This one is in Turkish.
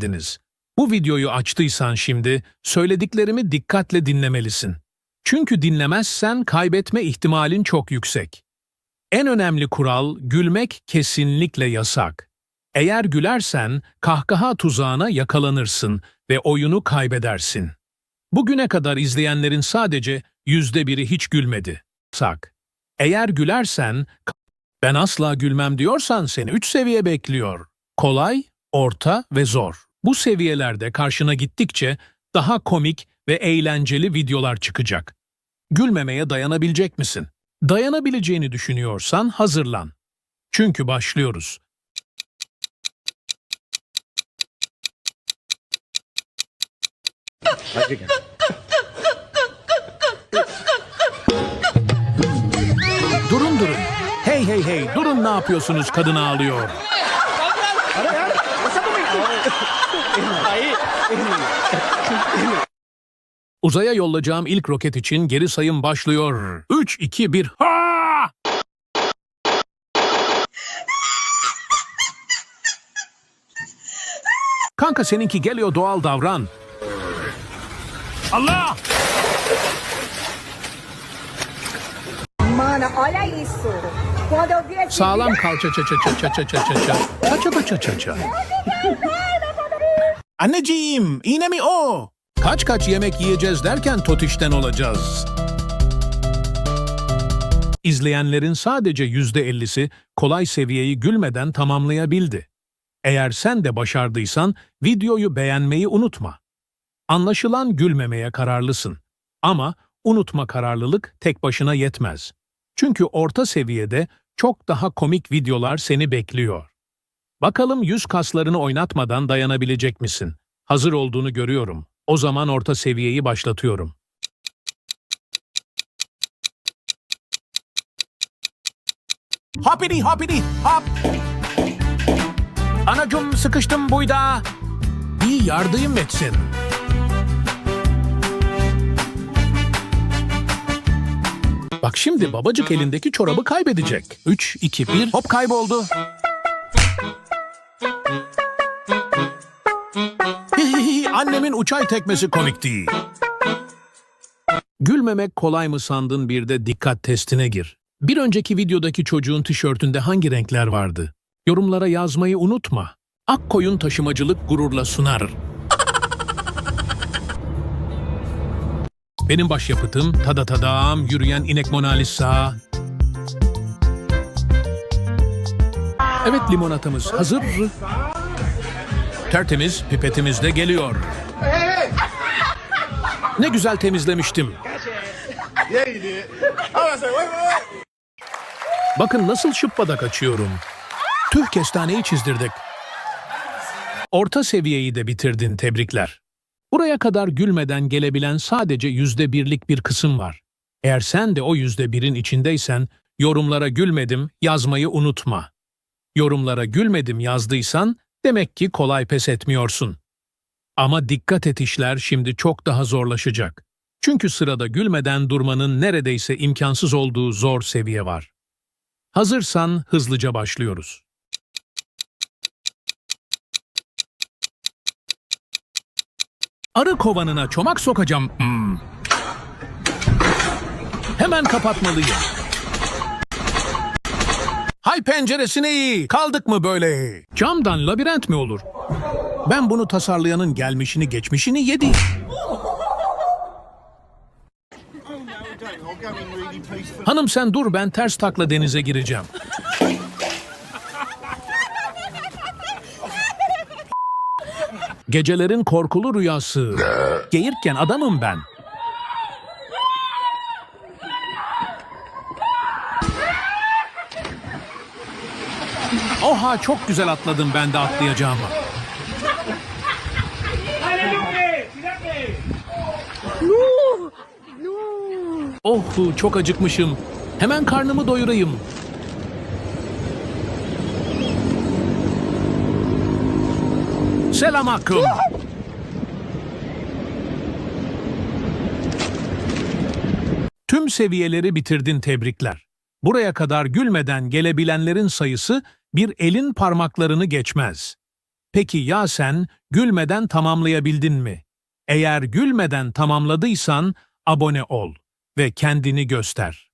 geldiniz. Bu videoyu açtıysan şimdi söylediklerimi dikkatle dinlemelisin. Çünkü dinlemezsen kaybetme ihtimalin çok yüksek. En önemli kural gülmek kesinlikle yasak. Eğer gülersen kahkaha tuzağına yakalanırsın ve oyunu kaybedersin. Bugüne kadar izleyenlerin sadece yüzde biri hiç gülmedi. Sak. Eğer gülersen, ben asla gülmem diyorsan seni üç seviye bekliyor. Kolay, orta ve zor. Bu seviyelerde karşına gittikçe daha komik ve eğlenceli videolar çıkacak. Gülmemeye dayanabilecek misin? Dayanabileceğini düşünüyorsan hazırlan. Çünkü başlıyoruz. Durun durun. Hey hey hey durun ne yapıyorsunuz kadın ağlıyor. Uzaya yollayacağım ilk roket için geri sayım başlıyor. 3, 2, 1, ha! Kanka seninki geliyor doğal davran. Allah! Mana, olha isso. Quando eu vi esse Sağlam kalça ça ça ça ça ça ça ça ça. Ça ça ça ça ça. Anneciğim, iğne mi o? Kaç kaç yemek yiyeceğiz derken totişten olacağız. İzleyenlerin sadece yüzde ellisi kolay seviyeyi gülmeden tamamlayabildi. Eğer sen de başardıysan videoyu beğenmeyi unutma. Anlaşılan gülmemeye kararlısın. Ama unutma kararlılık tek başına yetmez. Çünkü orta seviyede çok daha komik videolar seni bekliyor. Bakalım yüz kaslarını oynatmadan dayanabilecek misin? Hazır olduğunu görüyorum. O zaman orta seviyeyi başlatıyorum. Hoppidi hoppidi hop. Anacım sıkıştım buyda. Bir yardım etsin. Bak şimdi babacık elindeki çorabı kaybedecek. 3, 2, 1 hop kayboldu. Annemin uçay tekmesi komikti. Gülmemek kolay mı sandın bir de dikkat testine gir. Bir önceki videodaki çocuğun tişörtünde hangi renkler vardı? Yorumlara yazmayı unutma. Akkoyun taşımacılık gururla sunar. Benim başyapıtım tada tadam yürüyen inek Mona Lisa. Evet limonatamız hazır. Tertemiz pipetimiz de geliyor. Ne güzel temizlemiştim. Bakın nasıl şıppadak açıyorum. Tüh kestaneyi çizdirdik. Orta seviyeyi de bitirdin tebrikler. Buraya kadar gülmeden gelebilen sadece yüzde birlik bir kısım var. Eğer sen de o yüzde birin içindeysen yorumlara gülmedim yazmayı unutma. Yorumlara gülmedim yazdıysan demek ki kolay pes etmiyorsun. Ama dikkat et işler şimdi çok daha zorlaşacak. Çünkü sırada gülmeden durmanın neredeyse imkansız olduğu zor seviye var. Hazırsan hızlıca başlıyoruz. Arı kovanına çomak sokacağım. Hmm. Hemen kapatmalıyım. Hay penceresini! Kaldık mı böyle? Camdan labirent mi olur? Ben bunu tasarlayanın gelmişini geçmişini yedi. Hanım sen dur ben ters takla denize gireceğim. Gecelerin korkulu rüyası. Geğirken adamım ben. Oha çok güzel atladım ben de atlayacağımı. Oh çok acıkmışım. Hemen karnımı doyurayım. Selam hakkım. Tüm seviyeleri bitirdin tebrikler. Buraya kadar gülmeden gelebilenlerin sayısı bir elin parmaklarını geçmez. Peki ya sen gülmeden tamamlayabildin mi? Eğer gülmeden tamamladıysan abone ol ve kendini göster.